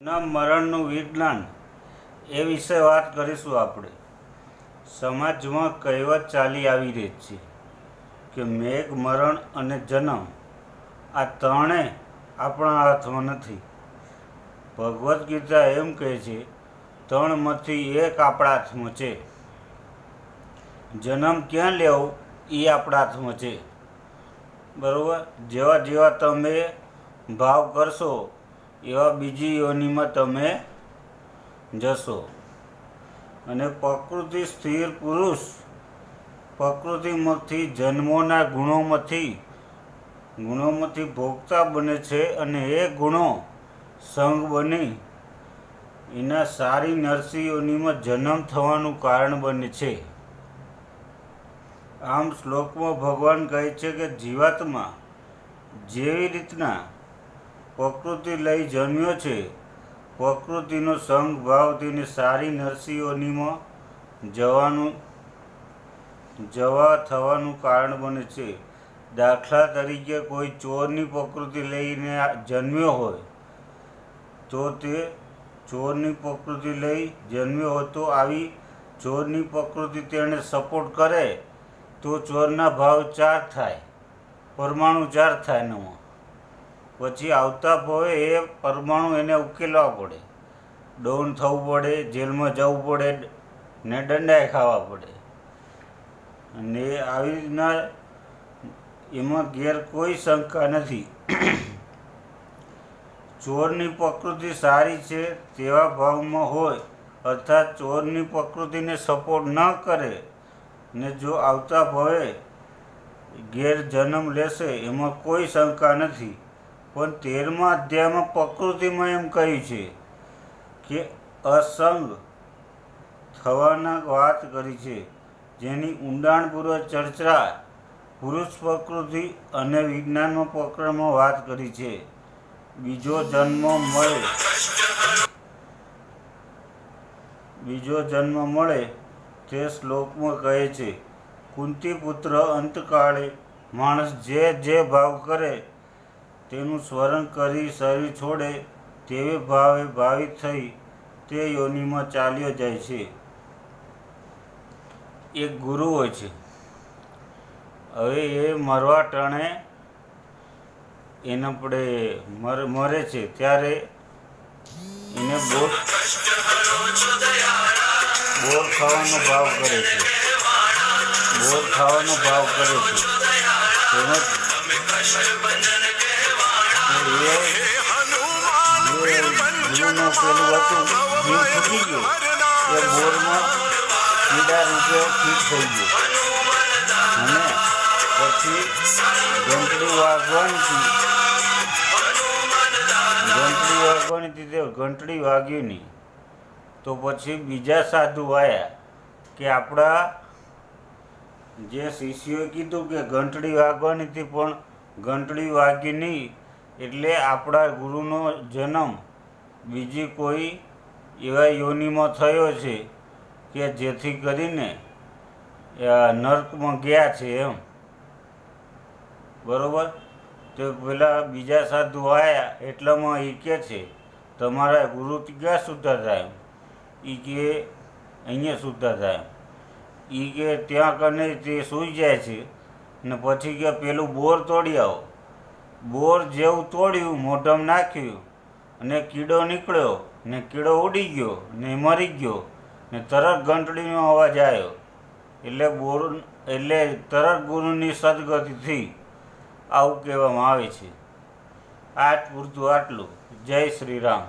ના મરણનું વિજ્ઞાન, એ વિશે વાત કરીશું આપણે. સમાજમાં કહેવત ચાલી આવી રહી છે કે મેઘ, મરણ અને જન્મ આ ત્રણે આપણા હાથમાં નથી. ભગવદ્ ગીતા એમ કહે છે, ત્રણમાંથી એક આપણા હાથમાં છે. જન્મ ક્યાં લેવો એ આપણા હાથમાં છે. બરાબર? જેવા જેવા તમે ભાવ કરશો એવા બીજી યોનિમાં તમે જશો. અને પ્રકૃતિ સ્થિર પુરુષ પ્રકૃતિમાંથી જન્મોના ગુણોમાંથી ગુણોમાંથી ભોગતા બને છે અને એ ગુણો સંગ બની એના સારી નરસિંહોનીમાં જન્મ થવાનું કારણ બને છે. આમ શ્લોકમાં ભગવાન કહે છે કે જીવાત્મા જેવી રીતના પ્રકૃતિ લઈ જન્મ્યો છે. પ્રકૃતિનો સંગ ભાવ તેને સારી નરસિંહોનીમાં જવાનું, જવા થવાનું કારણ બને છે. દાખલા તરીકે કોઈ ચોરની પ્રકૃતિ લઈને જન્મ્યો હોય, તો તે ચોરની પ્રકૃતિ લઈ જન્મ્યો હોય તો આવી ચોરની પ્રકૃતિ તેને સપોર્ટ કરે, તો ચોરના ભાવ ચાર થાય, પરમાણુ ચાર થાય નવા પછી આવતા ભવે એ પરમાણુ એને ઉકેલવા પડે. ડોન થવું પડે, જેલમાં જવું પડે, ને દંડાય ખાવા પડે. અને આવી રીતના એમાં ગેર કોઈ શંકા નથી. ચોરની પ્રકૃતિ સારી છે તેવા ભાવમાં હોય, અર્થાત ચોરની પ્રકૃતિને સપોર્ટ ન કરે, ને જો આવતા ભવે ગેર જન્મ લેશે, એમાં કોઈ શંકા નથી. પણ તેરમા અધ્યાયમાં પ્રકૃતિમાં એમ કહ્યું છે કે અસંગ થવાના વાત કરી છે. જેની ઊંડાણપૂર્વક ચર્ચા પુરુષ પ્રકૃતિ અને વિજ્ઞાનમાં પ્રકરણમાં વાત કરી છે. બીજો જન્મ મળે. બીજો જન્મ મળે તે શ્લોકમાં કહે છે કુંતી પુત્ર અંતકાળે માણસ જે જે ભાવ કરે તેનું સ્મરણ કરી શરીર છોડે તેવે ભાવે ભાવિત થઈ તે યોનિમાં ચાલ્યો જાય છે. એક ગુરુ હોય છે. હવે એ મરવા ટાણે એને આપણે મર છે. ત્યારે એને બોર બોર ખાવાનો ભાવ કરે છે. બોર ખાવાનો ભાવ કરે છે. તેમજ એ જે ગુરુનું પેલું હતું જીવ છૂટી ગયું એ બોરમાં કીડા રૂપે ફીટ થઈ ગયું અને પછી ઘંટડી વાગવાની હતી ઘંટડી વાગવાની હતી તે ઘંટડી વાગ્યું નહીં તો પછી બીજા સાધુ આવ્યા કે આપણા જે શિષ્યોએ કીધું કે ઘંટડી વાગવાની હતી પણ ઘંટડી વાગી નહીં એટલે આપણા ગુરુનો જન્મ બીજી કોઈ એવા યોનિમાં થયો છે કે જેથી કરીને નર્કમાં ગયા છે એમ. બરોબર? તો પેલા બીજા સાધુ આવ્યા એટલામાં એ કહે છે, તમારા ગુરુ ક્યાં સુધા થાય એ કે, અહીંયા સુધા થાય એ કે, ત્યાં કને તે સૂઈ જાય છે. ને પછી કે, પેલું બોર તોડી આવો. બોર જેવું તોડ્યું, મોઢમ નાખ્યું અને કીડો નીકળ્યો ને કીડો ઉડી ગયો ને મરી ગયો ને તરત ઘંટડીનો અવાજ આવ્યો. એટલે બોર, એટલે તરત ગુરુની સદગતિથી આવું કહેવામાં આવે છે. આજ પૂરતું આટલું. જય શ્રી રામ.